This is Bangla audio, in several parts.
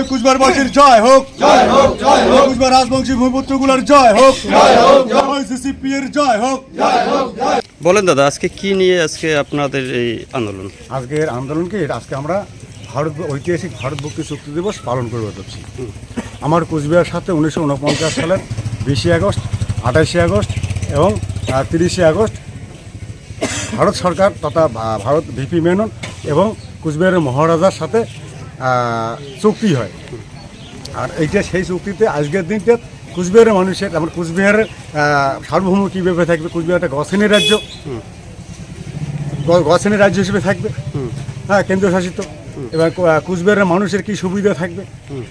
ওই কুচবিহারবাসীর জয় হোক। ওই কুচবিহার রাজবংশী ভূমিপুত্রগুলোর জয় হোক। ওই সিসিপি এর জয় হোক বলেন দাদা আজকে কি নিয়ে আজকে আপনাদের এই আন্দোলন? আজকের আন্দোলনকে আজকে আমরা ভারত ঐতিহাসিক ভারত মুক্তি চুক্তি দিবস পালন করে যাচ্ছি আমার কুচবিহার সাথে উনিশশো উনপঞ্চাশ সালের বিশে আগস্ট আঠাশে আগস্ট এবং তিরিশে আগস্ট ভারত সরকার তথা ভারত ভিপি মেনন এবং কুচবিহারের মহারাজার সাথে চুক্তি হয়। আর এইটা সেই চুক্তিতে আজকের দিনটা কুচবিহারের মানুষের, আমার কুচবিহারের সার্বভৌম কীভাবে থাকবে? কুচবিহার একটা গছেনের রাজ্য। গ- গছেনের রাজ্য হিসেবে থাকবে। হ্যাঁ কেন্দ্রীয় শাসিত এবার কুচবিহারের মানুষের কি সুবিধা থাকবে?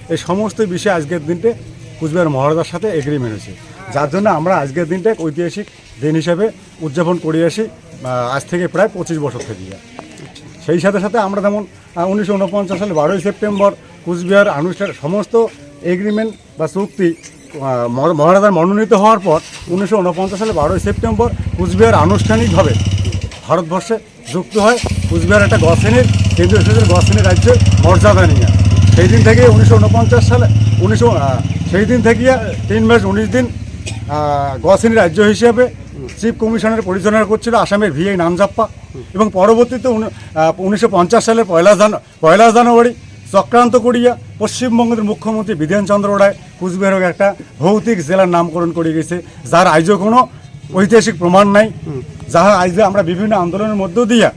এই সমস্ত বিষয়ে আজকের দিনটা কুচবিহার মহারাজার সাথে এগ্রিমেন্ট হয়েছে। যার জন্য আমরা আজকের দিনটা ঐতিহাসিক দিন হিসাবে উদযাপন করে আসি আজ থেকে প্রায় পঁচিশ বছর থেকে। সেই সাথে সাথে আমরা যেমন উনিশশো উনপঞ্চাশ সালে বারোই সেপ্টেম্বর কুচবিহার আনুষ্ঠান সমস্ত এগ্রিমেন্ট বা চুক্তি মহারাজার মনোনীত হওয়ার পর উনিশশো উনপঞ্চাশ সালে বারোই সেপ্টেম্বর কুচবিহার আনুষ্ঠানিকভাবে ভারতবর্ষে যুক্ত হয়। কুচবিহার একটা গছেনের কেন্দ্রীয় শাসিত গছেনের রাজ্যের মর্যাদা নিয়ে। সেই দিন থেকে উনিশশো উনপঞ্চাশ সালে, উনিশশো সেই দিন থেকে তিন মাস উনিশ দিন গছেনী রাজ্য হিসেবে চিফ কমিশনের পরিচালনা করছিল আসামের ভিআই নামজাপ্পা এবং পরবর্তীতে উনিশশো পঞ্চাশ সালের পয়লা জান পয়লা জানুয়ারি চক্রান্ত করিয়া পশ্চিমবঙ্গের মুখ্যমন্ত্রী বিধেন চন্দ্র রায় কুচবিহারকে একটা ভৌতিক জেলার নামকরণ করে গেছে। যার আইজও কোনো ঐতিহাসিক প্রমাণ নাই। যাহা আইজে আমরা বিভিন্ন আন্দোলনের মধ্য দিয়া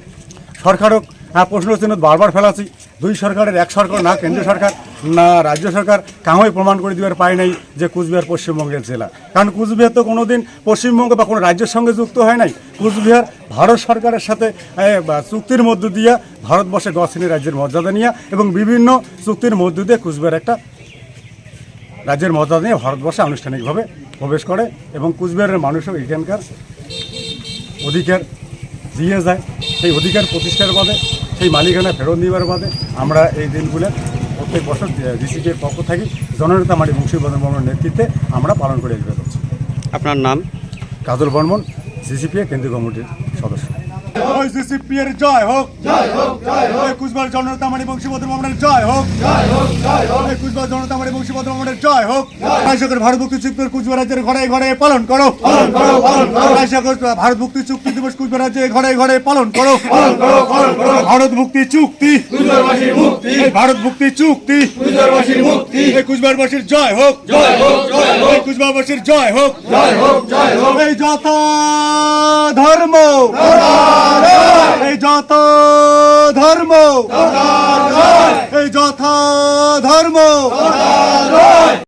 সরকারক হ্যাঁ প্রশ্ন চিহ্ন বারবার ফেলাছি দুই সরকারের, এক সরকার, না কেন্দ্রীয় সরকার, না রাজ্য সরকার, কাউই প্রমাণ করে দিবার পায় নাই যে কুচবিহার পশ্চিমবঙ্গের জেলা। কারণ কুচবিহার তো কোনোদিন পশ্চিমবঙ্গ বা কোনো রাজ্যের সঙ্গে যুক্ত হয় নাই। কুচবিহার ভারত সরকারের সাথে চুক্তির মধ্য দিয়া ভারতবর্ষে গছিনী রাজ্যের মর্যাদা নিয়ে এবং বিভিন্ন চুক্তির মধ্য দিয়ে কুচবিহার একটা রাজ্যের মর্যাদা নিয়ে ভারতবর্ষে আনুষ্ঠানিকভাবে প্রবেশ করে এবং কুচবিহারের মানুষও এখানকার অধিকার দিয়ে যায়। সেই অধিকার প্রতিষ্ঠার বাদে সেই মালিকানা ফেরত নেওয়ার বাদে আমরা এই দিনগুলো প্রত্যেক বছর ডিসিপির পক্ষ থাকি জননেতা মাটি বংশীবর্ধন বর্মনের নেতৃত্বে আমরা পালন করে আসবে। আপনার নাম? কাজল বর্মন সিসিপিএ কেন্দ্রীয় কমিটির সদস্য। ওই সিসিপি এর জয় হোক জয় হোক জয় হোক কুচবিহার জননেতা মাটি বংশীবর্ধন বর্মনের জয় হোক জয় হোক জয় হোক কুচবিহার জননেতা মাটি বংশীবর্ধন বর্মনের জয় হোক কৃষকের ভারত মুক্তি চুক্তির কুচবিহার রাজ্যের ঘরে ঘরে পালন করো পালন করো পালন করো কৃষকের ভারত মুক্তি চুক্তি দিবস কুচবিহার রাজ্যের ঘরে ঘরে পালন করো পালন করো পালন করো ভারত মুক্তি চুক্তি মুক্তি ভারত মুক্তি চুক্তি কুচবিহারবাসীর মুক্তি এই কুচবিহারবাসীর জয় হোক জয় হোক জয় হোক জয় হোক জয় হোক জয় হোক এই যত ধর্ম এই যত ধর্ম এই যথা ধর্ম।